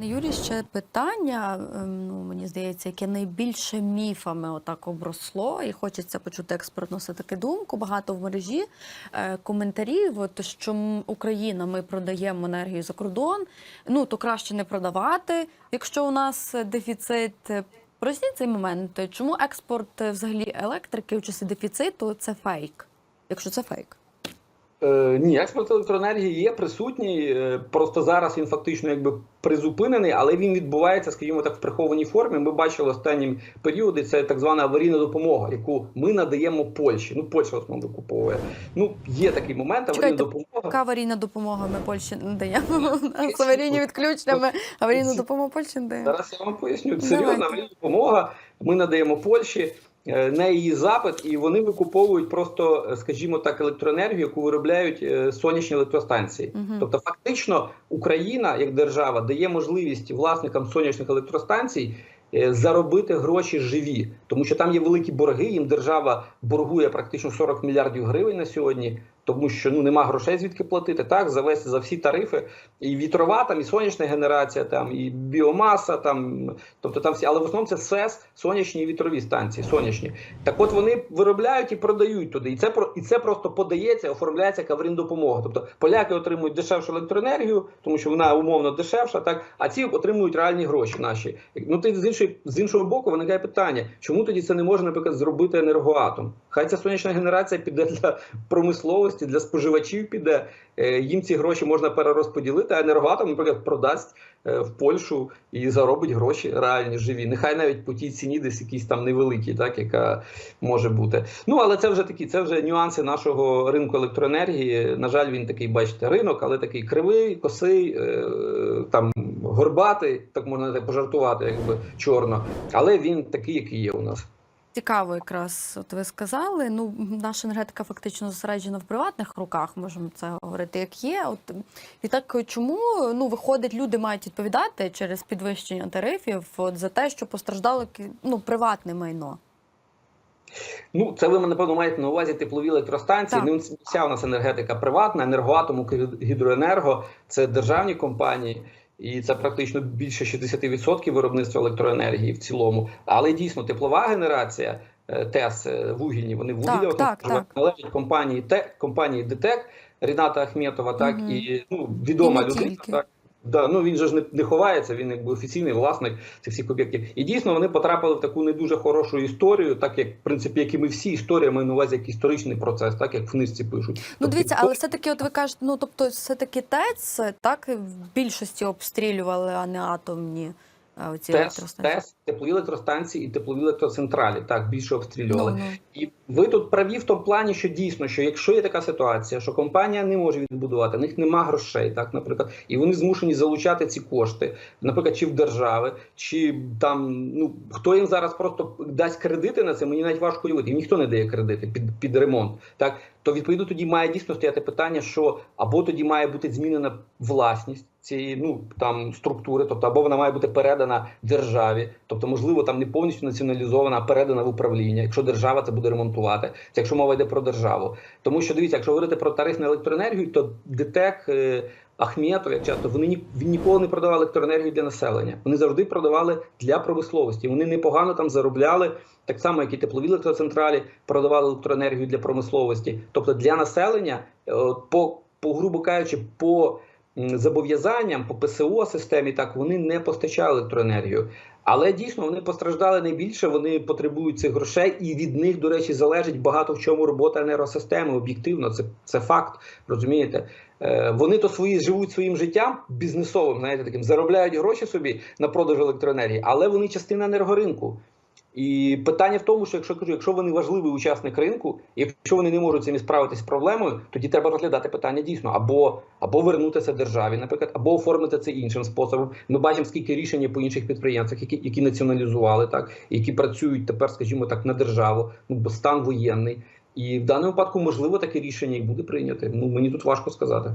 Пане Юрій, ще питання, ем, ну мені здається, яке найбільше міфами отак обросло, і хочеться почути експертну все-таки думку. Багато в мережі е, коментарів, от, що Україна, ми продаємо енергію за кордон. Ну то краще не продавати, якщо у нас дефіцит. Проясніть цей момент. Чому експорт е, взагалі електрики в часи дефіциту це фейк? Якщо це фейк? Е, ні, експорт електроенергії є присутній. е, Просто зараз він фактично якби призупинений, але він відбувається, скажімо так, в прихованій формі. Ми бачили останні періоди. Це так звана аварійна допомога, яку ми надаємо Польщі. Ну, Польща в основному викуповує. Ну, є такий момент. Аварійна Чекайте, допомога. Яка аварійна допомога ми Польщі не даємо? З аварійні відключення ми аварійну допомогу Польщі не даємо. Зараз я вам поясню. Серйозна аварійна допомога. Ми надаємо Польщі. Е, На її запит, і вони викуповують просто, е, скажімо так, електроенергію, яку виробляють е, сонячні електростанції. Угу. Тобто, фактично, Україна як держава дає можливість власникам сонячних електростанцій заробити гроші живі, тому що там є великі борги. Їм держава боргує практично 40 мільярдів гривень на сьогодні. Тому що ну нема грошей звідки платити, так за весь за всі тарифи, і вітрова, там і сонячна генерація, там і біомаса, там тобто там всі, але в основному це СЕС, сонячні і вітрові станції, сонячні. Так от вони виробляють і продають туди. І це про і це просто подається, оформляється як допомога. Тобто поляки отримують дешевшу електроенергію, тому що вона умовно дешевша, так а ці отримують реальні гроші наші. Ну ти з іншої з іншого боку виникає питання, чому тоді це не може, наприклад, зробити енергоатом? Хай ця сонячна генерація піде для промисловості, для споживачів піде. Е, Їм ці гроші можна перерозподілити, а енергоатом, наприклад, продасть е, в Польщу і заробить гроші реальні живі. Нехай навіть по тій ціні десь якісь там невеликі, так яка може бути. Ну але це вже такі, це вже нюанси нашого ринку електроенергії. На жаль, він такий, бачите, ринок, але такий кривий, косий, е, там горбатий, так можна пожартувати, якби чорно. Але він такий, який є у нас. Цікаво, якраз от ви сказали. Ну, наша енергетика фактично зосереджена в приватних руках, можемо це говорити як є. От і так чому ну виходить, люди мають відповідати через підвищення тарифів от, за те, що постраждало ну, приватне майно. Ну, це ви напевно маєте на увазі теплові електростанції. Так. Ну, це вся у нас енергетика приватна, енергоатом, гідроенерго це державні компанії. І це практично більше 60% виробництва електроенергії в цілому. Але дійсно теплова генерація е, ТЕС е, вугільні, вони вугілля Так, належать компанії ТЕК, компанії ДТЕК Ріната Ахметова, так Мгм. і ну відома І людина. Так. Да, ну він же ж не, не ховається, він якби офіційний власник цих всіх об'єктів. І дійсно вони потрапили в таку не дуже хорошу історію, так як в принципі, як і ми всі історія маю на увазі як історичний процес, так як в книжці пишуть. Ну, Тобто, дивіться, але все-таки, от ви кажете, ну тобто, все-таки ТЕЦ так в більшості обстрілювали, а не атомні оці ТЕС. ТЕС, теплові електростанції і теплові електроцентралі так більше обстрілювали. Ну, ну. І ви тут праві в тому плані, що дійсно, що якщо є така ситуація, що компанія не може відбудувати, в них нема грошей, так, наприклад, і вони змушені залучати ці кошти, наприклад, чи в держави, чи там ну хто їм зараз просто дасть кредити на це, мені навіть важко уявити. Їм ніхто не дає кредити під, під ремонт. Так то відповідно тоді має дійсно стояти питання, що або тоді має бути змінена власність. Цієї ну там структури, тобто або вона має бути передана державі, тобто, можливо, там не повністю націоналізована, а передана в управління, якщо держава це буде ремонтувати, це якщо мова йде про державу. Тому що дивіться, якщо говорити про тариф на електроенергію, то ДТЕК, е, Ахметов, як часто вони ні він ніколи не продавав електроенергію для населення. Вони завжди продавали для промисловості. Вони непогано там заробляли, так само, як і теплові електроцентралі продавали електроенергію для промисловості, тобто для населення, е, по, по грубо кажучи, по зобов'язанням по ПСО системі, так вони не постачали електроенергію. Але дійсно вони постраждали найбільше. Вони потребують цих грошей, і від них, до речі, залежить багато в чому робота енергосистеми. Об'єктивно, це, це факт. Розумієте? Е, вони то свої живуть своїм життям бізнесовим, знаєте, таким заробляють гроші собі на продаж електроенергії, але вони частина енергоринку. І питання в тому, що якщо кажу, якщо вони важливий учасник ринку, якщо вони не можуть самі справитися з проблемою, тоді треба розглядати питання дійсно або або вернутися державі, наприклад, або оформити це іншим способом. Ми бачимо, скільки рішень по інших підприємствах, які які націоналізували так, які працюють тепер, скажімо так, на державу, ну бо стан воєнний. І в даному випадку можливо таке рішення і буде прийняте. Ну мені тут важко сказати.